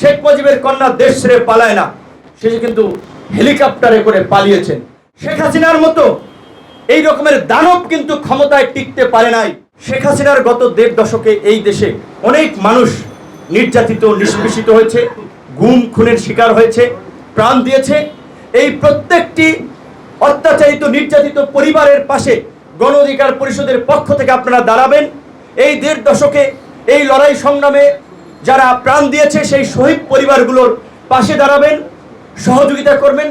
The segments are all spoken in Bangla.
শেখ মুজিবের কন্যা দেশ ছেড়ে পালায় না। সে কিন্তু হেলিকপ্টারে করে পালিয়েছেন। শেখ হাসিনার মতো এই রকমের দানব কিন্তু ক্ষমতায় টিকতে পারে নাই। শেখ হাসিনার গত দেড় দশকে এই দেশে অনেক মানুষ নির্যাতিত, নিষ্পেষিত হয়েছে, গুম, খুনের শিকার হয়েছে, প্রাণ দিয়েছে। এই প্রত্যেকটি অত্যাচারিত, নির্যাতিত পরিবারের পাশে গণ অধিকার পরিষদের পক্ষ থেকে আপনারা দাঁড়াবেন। এই দেড় দশকে এই লড়াই সংগ্রামে যারা প্রাণ দিয়েছে সেই শহীদ পরিবারগুলোর পাশে দাঁড়াবেন, সহযোগিতা করবেন,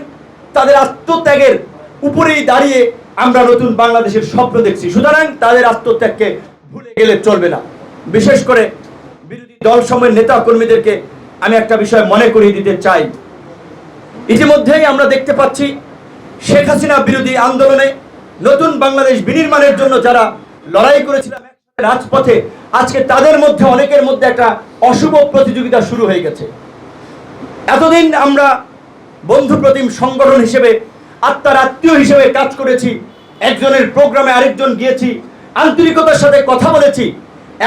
তাদের আত্মত্যাগের উপরেই দাঁড়িয়ে আমরা নতুন বাংলাদেশের স্বপ্ন দেখছি। সুতরাং তাদের আত্মত্যাগকে ভুলে গেলে চলবে না। বিশেষ করে বিরোধী দল সময়ের নেতা কর্মীদেরকে আমি একটা বিষয় মনে করিয়ে দিতে চাই। ইতিমধ্যেই আমরা দেখতে পাচ্ছি শেখ হাসিনা বিরোধী আন্দোলনে নতুন বাংলাদেশ বিনির্মাণের জন্য যারা লড়াই করেছিলাম রাজপথে আজকে তাদের মধ্যে, অনেকের মধ্যে একটা অশুভ প্রতিযোগিতা শুরু হয়ে গেছে। এতদিন আমরা বন্ধু প্রতিম সংগঠন হিসেবে, আত্মার আত্মীয় হিসেবে কাজ করেছি, একজনের প্রোগ্রামে আরেকজন গিয়েছি, আন্তরিকতার সাথে কথা বলেছি।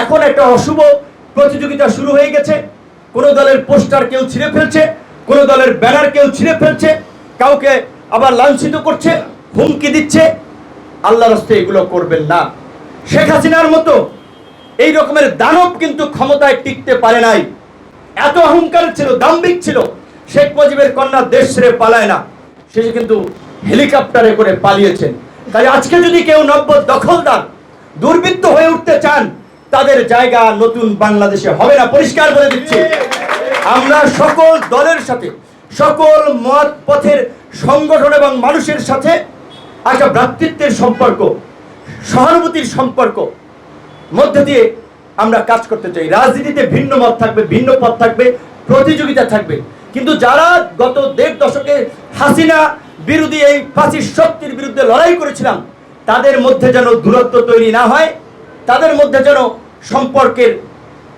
এখন একটা অশুভ প্রতিযোগিতা শুরু হয়ে গেছে। কোনো দলের পোস্টার কেউ ছিঁড়ে ফেলছে, কোনো দলের ব্যানার কেউ ছিঁড়ে ফেলছে, কাউকে আবার লাঞ্ছিত করছে, হুমকি দিচ্ছে। আল্লাহ রাস্তে এগুলো করবেন না। শেখ হাসিনার মতো এই রকমের দানব কিন্তু ক্ষমতায় টিকতে পারে নাই। এত অহংকার ছিল, দাম্ভিক ছিল। শেখ মুজিবের কন্যা দেশ ছেড়ে পালায় না। সে কিন্তু হেলিকপ্টারে করে পালিয়েছেন। তাই আজকে যদি কেউ নব্য দখলদার দুর্বৃত্ত হয়ে উঠতে চান, তাদের জায়গা নতুন বাংলাদেশে হবে না। পরিষ্কার বলে দিচ্ছি। আমরা সকল দলের সাথে, সকল মত পথের সংগঠন এবং মানুষের সাথে একটা ভ্রাতৃত্বের সম্পর্ক, সহানুভূতির সম্পর্ক মধ্যে দিয়ে আমরা কাজ করতে চাই। রাজনীতিতে ভিন্ন মত থাকবে, ভিন্ন পথ থাকবে, প্রতিযোগিতা থাকবে। কিন্তু যারা গত দেড় দশকে হাসিনা বিরোধী এই ফাঁসির শক্তির বিরুদ্ধে লড়াই করেছিলাম, তাদের মধ্যে যেন দূরত্ব তৈরি না হয়, তাদের মধ্যে যেন সম্পর্কের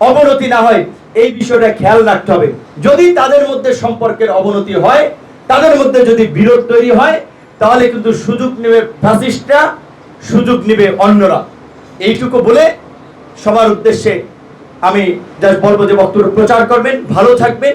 অবনতি না হয়, এই বিষয়টা খেয়াল রাখতে হবে। যদি তাদের মধ্যে সম্পর্কের অবনতি হয়, তাদের মধ্যে যদি বিরোধ তৈরি হয়, তাহলে কিন্তু সুযোগ নেবে ফ্যাসিস্টরা সুযোগ নেবে অন্যরা। এইটুকু বলে সবার উদ্দেশ্যে আমি যা বলব যে বক্তব্য প্রচার করবেন ভালো থাকবেন।